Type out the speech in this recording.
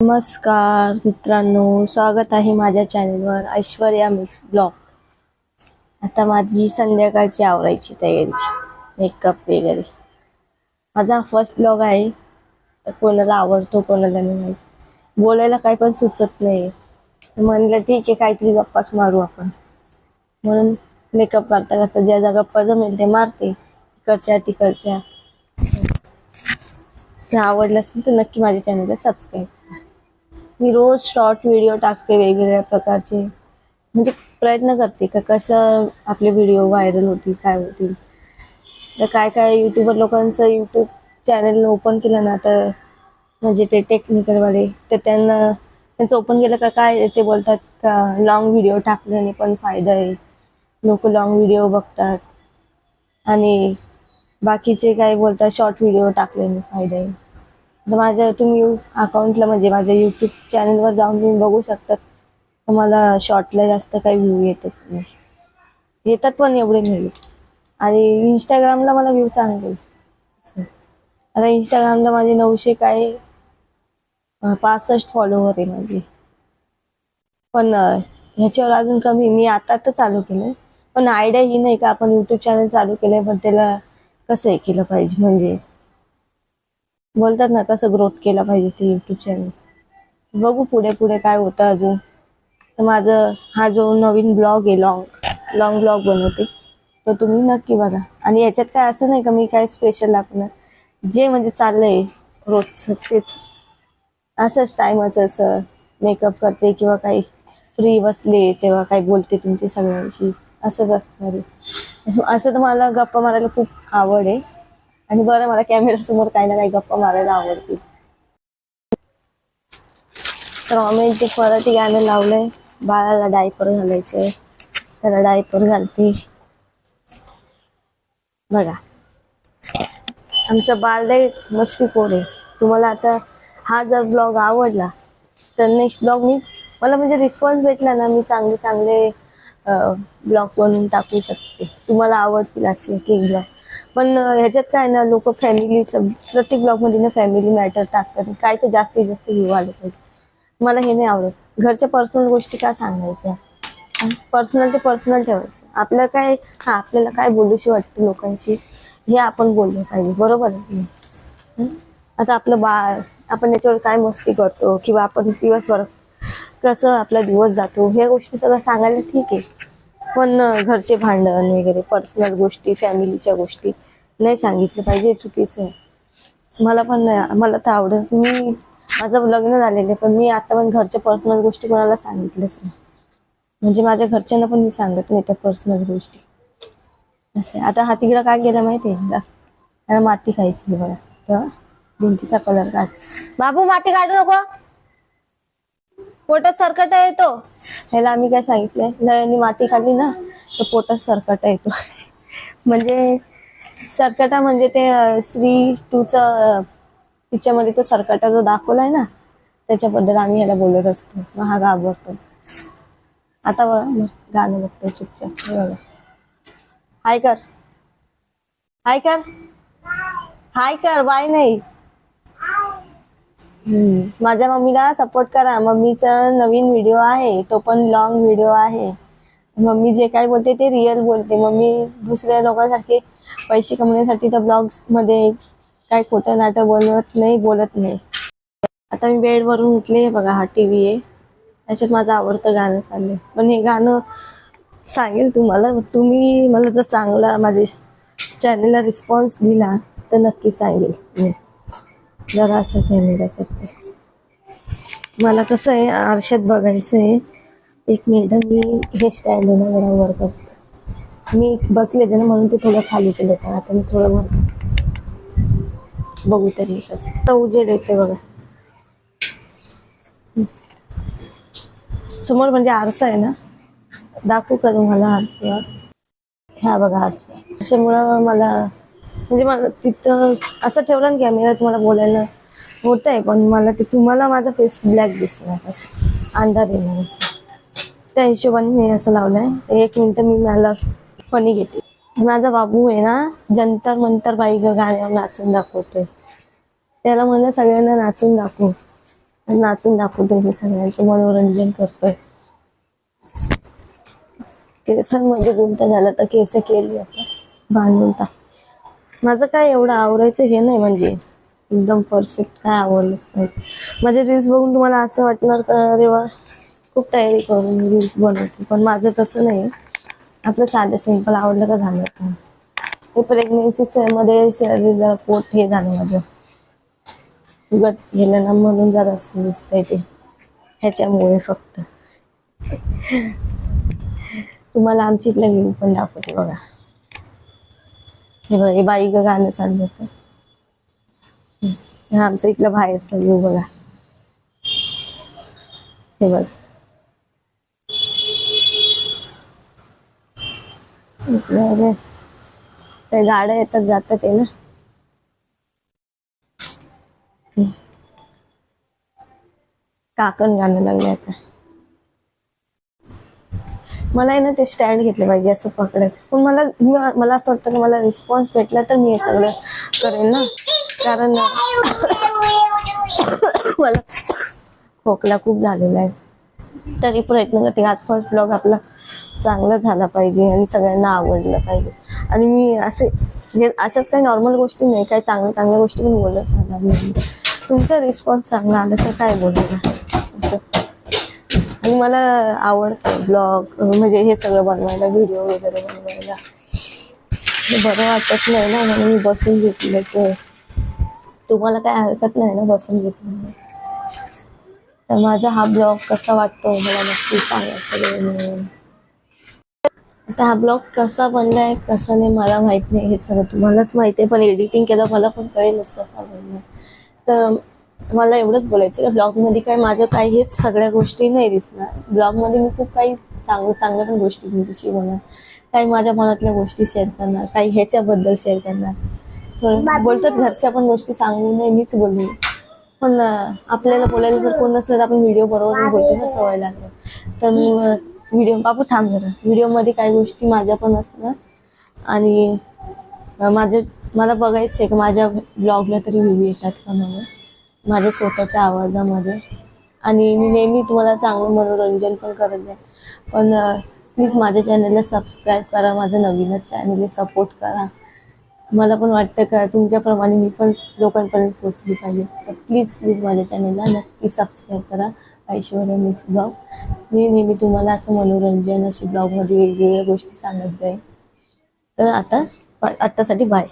नमस्कार मित्रांनो स्वागत आहे माझ्या चॅनलवर ऐश्वर्या मिक्स ब्लॉग आता माझी संध्याकाळची आवरायची तयारी मेकअप वगैरे. माझा फर्स्ट ब्लॉग आहे तर कोणाला आवडतो कोणाला नाही. बोलायला काही पण सुचत नाही. म्हणलं ठीक आहे काहीतरी गप्पाच मारू आपण. म्हणून मेकअप करता करता ज्या ज्या गप्पा जमेल ते मारते तिकडच्या. तिकडच्या आवडलं असेल तर नक्की माझ्या चॅनलला सबस्क्राईब मी रोज शॉर्ट व्हिडिओ टाकते वेगवेगळ्या प्रकारचे. म्हणजे प्रयत्न करते का कसं आपले व्हिडिओ व्हायरल होतील काय होतील. तर काय काय युट्यूबर लोकांचं यूट्यूब चॅनल ओपन केलं ना तर म्हणजे ते टेक्निकलवाले तर त्यांना त्यांचं ओपन केलं का काय ते बोलतात का लॉंग व्हिडिओ टाकल्याने पण फायदा आहे. लोक लॉंग व्हिडिओ बघतात. आणि बाकीचे काय बोलतात शॉर्ट व्हिडिओ टाकल्याने फायदा आहे. तर माझ्या तुम्ही अकाउंटला म्हणजे माझ्या यूट्यूब चॅनलवर जाऊन तुम्ही बघू शकतात तर मला शॉर्टला जास्त काही व्ह्यू येतच नाही. येतात पण एवढे नाही. आणि इंस्टाग्रामला मला व्ह्यू चांगले आता इंस्टाग्रामला माझे नऊशे काय पासष्ट फॉलोवर आहे माझे. पण ह्याच्यावर अजून कमी मी आता तर चालू केलं पण आयडिया ही नाही का आपण यूट्यूब चॅनल चालू केलंय पण त्याला कसं हे केलं पाहिजे? म्हणजे बोलतात ना कसं ग्रोथ केला पाहिजे ते यूट्यूब चॅनल बघू पुढे पुढे काय होतं अजून. तर माझं हा जो नवीन ब्लॉग आहे लॉंग लॉंग ब्लॉग बनवते तर तुम्ही नक्की बघा. आणि याच्यात काय असं नाही का मी काय स्पेशल लागणार. जे म्हणजे चाललंय रोजचं तेच. असंच टायमाचं असं मेकअप करते किंवा काही फ्री बसले तेव्हा काही बोलते तुमची सगळ्यांशी. असंच असणार आहे. असं तर मला गप्पा मारायला खूप आवड आहे. आणि बरं मला कॅमेरा समोर काही ना काही गप्पा मारायला आवडतील. रोमॅन्टिक मराठी गाणं लावलंय. बाळाला डायपर घालायचे त्याला डायपर घालते. बघा. आमचं बाळ मस्ती कोण आहे. तुम्हाला आता हा जर ब्लॉग आवडला तर नेक्स्ट ब्लॉग मी मला म्हणजे रिस्पॉन्स भेटला ना मी चांगले चांगले ब्लॉग बनवून टाकू शकते. तुम्हाला आवडतील असे केक ब्लॉग पण ह्याच्यात काय ना लोक फॅमिलीचं प्रत्येक ब्लॉगमध्ये ना फॅमिली मॅटर टाकतात. काय ते जास्तीत जास्त घेऊ आले पाहिजे. मला हे नाही आवडत. घरच्या पर्सनल गोष्टी का सांगायच्या? पर्सनल ते पर्सनल ठेवायचं. आपलं काय हा आपल्याला काय बोलूशी वाटतं लोकांशी हे आपण बोललं पाहिजे. बरोबर आहे आता आपलं बाळ आपण याच्यावर काय मस्ती करतो किंवा आपण दिवसभर कसं आपला दिवस जातो ह्या गोष्टी सगळं सांगायला ठीक आहे. पण घरचे भांडण वगैरे पर्सनल गोष्टी फॅमिलीच्या गोष्टी नाही सांगितलं पाहिजे चुकीचं आहे. मला पण नाही मला तर आवडत मी माझं लग्न झालेलं आहे पण मी आता पण घरच्या पर्सनल गोष्टी कोणाला सांगितलंच नाही. म्हणजे माझ्या घरच्यांना पण मी सांगत नाही त्या पर्सनल गोष्टी. असं आता हा तिकडं काय गेला माहिती आहे त्याला माती खायची बघा. तर भिंतीचा कलर काढ. बाबू माती काढू नको. पोटात सरकटा येतो. ह्याला आम्ही काय सांगितलंय? नळ्यांनी माती खाल्ली ना तर पोटात सरकट येतो. म्हणजे सरकटा म्हणजे ते श्री स्त्री टूचा पिक्चरमध्ये तो सरकटा जो दाखवलाय ना त्याच्याबद्दल आम्ही ह्याला बोलत असतो. मग हा घाबरतो. आता मग गाणं बघतो चुपचाप. बघा. हाय कर. हाय कर. हाय कर बाय नाही. माझ्या मम्मीला सपोर्ट करा. मम्मीचा नवीन व्हिडिओ आहे. तो पण लॉंग व्हिडिओ आहे. मम्मी जे काय बोलते ते रिअल बोलते. मम्मी दुसऱ्या लोकांसारखे पैसे कमवण्यासाठी त्या ब्लॉग्समध्ये काय खोटं नाटक बोलत नाही बोलत नाही. आता मी बेडवरून उठले बघा हा टी व्ही आहे. त्याच्यात माझं आवडतं गाणं चाललंय. पण हे गाणं सांगेल तुम्हाला. तुम्ही मला जर चांगला माझे चॅनलला रिस्पॉन्स दिला तर नक्की सांगेल मी. जरा असं कॅमेरा करते मला कसं आहे आरशात बघायचं आहे एक मिनिट मी हे स्टँड आहे ना जरा वर करते मी बसले होते ना म्हणून ते थोडं खाली केलं होतं. आता मी थोडं वर बघू तरी कसं उजेड येते बघा. समोर म्हणजे आरसा आहे ना? दाखवू का तुम्हाला आरसा? ह्या बघा आरसा त्याच्यामुळं मला म्हणजे मला तिथं असं ठेवलं ना कॅमेरा तुम्हाला बोलायला होत आहे पण मला ते तुम्हाला माझा फेस ब्लॅक दिसणार असं. अंधार येणार असं. त्या हिशोबाने मी असं लावलंय. एक मिनटं मी मला फणी घेते. माझा बाबू आहे ना जंतर मंतर बाई गाण्यावर नाचून दाखवतोय. त्याला म्हणलं सगळ्यांना नाचून दाखवू. नाचून दाखवतो मी सगळ्यांचं मनोरंजन करतोय. केसांमध्ये म्हणजे गुंता झाला तर केस केली आता. बांधून टाक. माझं काय एवढं आवरायचं हे नाही म्हणजे. एकदम परफेक्ट काय आवडलंच पाहिजे माझे रील्स बघून तुम्हाला असं वाटणार का? अरे वा खूप तयारी करून रील्स बनवते. पण माझं तसं नाही. आपलं साधं सिंपल आवडलं का झालं आता. हे प्रेग्नेन्सी मध्ये शरीर पोट हे झालं माझं. गट गेलं ना म्हणून जरा असं दिसतंय ते. ह्याच्यामुळे फक्त. तुम्हाला आमची इथला व्ह्यू पण दाखवते बघा. हे बघा हे बाई गाणं चाललं होतं. आमचं इथलं बाहेरचा व्ह्यू बघा. हे बघा. ते गाड्या येतात जातात आहे ना. काकण गाणं लागले आता. मला आहे ना ते स्टँड घेतले पाहिजे असं पकडत. पण मला मला असं वाटतं की मला रिस्पॉन्स भेटला तर मी हे सगळं करेन ना. कारण मला खोकला खूप झालेला आहे. तरी प्रयत्न करते. आज फर्स्ट ब्लॉग आपला चांगला झाला पाहिजे आणि सगळ्यांना आवडलं पाहिजे. आणि मी असे हे अशाच काही नॉर्मल गोष्टी नाही. काही चांगल्या चांगल्या गोष्टी पण बोलत राहणार नाही. तुमचा रिस्पॉन्स चांगला आला तर काय बोलायला असं. आणि मला आवडतं ब्लॉग म्हणजे हे सगळं बनवायला व्हिडिओ वगैरे बनवायला. बरं वाटत नाही ना म्हणून मी बसून घेतलं तर तुम्हाला काय हरकत नाही ना बसून घेतलं? तर माझा हा ब्लॉग कसा वाटतो मला नक्की सांगा सगळे मिळून आता हा ब्लॉग कसा बनलाय कसा नाही मला माहीत नाही हे सगळं तुम्हालाच माहिती आहे पण एडिटिंग केलं मला पण कळेलच कसा बनलाय. तर मला एवढंच बोलायचं की? ब्लॉगमध्ये काय माझं काही हेच सगळ्या गोष्टी नाही दिसणार. ब्लॉगमध्ये मी खूप काही चांगलं चांगल्या पण गोष्टी तुमच्याशी बोलणार. काही माझ्या मनातल्या गोष्टी शेअर करणार. काही ह्याच्याबद्दल शेअर करणार. बोलतात घरच्या पण गोष्टी सांगू नये मीच बोलली पण आपल्याला बोलायला जर कोण नसलं तर आपण व्हिडिओ बरोबर बोलतो ना सवय लागलं तर मग व्हिडिओ बाबू थांब जरा. व्हिडिओमध्ये काही गोष्टी माझ्या पण असणार. आणि माझ्या मला बघायचं आहे की? माझ्या ब्लॉगला तरी व्ह्यू येतात का म्हणून. माझ्या स्वतःच्या आवाजामध्ये. आणि मी नेहमी तुम्हाला चांगलं मनोरंजन पण करत आहे पण प्लीज माझ्या चॅनलला सबस्क्राईब करा माझं नवीनच चॅनल सपोर्ट करा. मला पण वाटतं का तुमच्याप्रमाणे मी पण लोकांपर्यंत पोचली पाहिजे. तर प्लीज प्लीज माझ्या चॅनलला नक्की सबस्क्राईब करा ऐश्वर्या मिक्स ब्लॉग मी नेहमी तुम्हाला असं मनोरंजन अशी ब्लॉगमध्ये वेगवेगळ्या गोष्टी सांगत जाईल तर आता आत्तासाठी बाय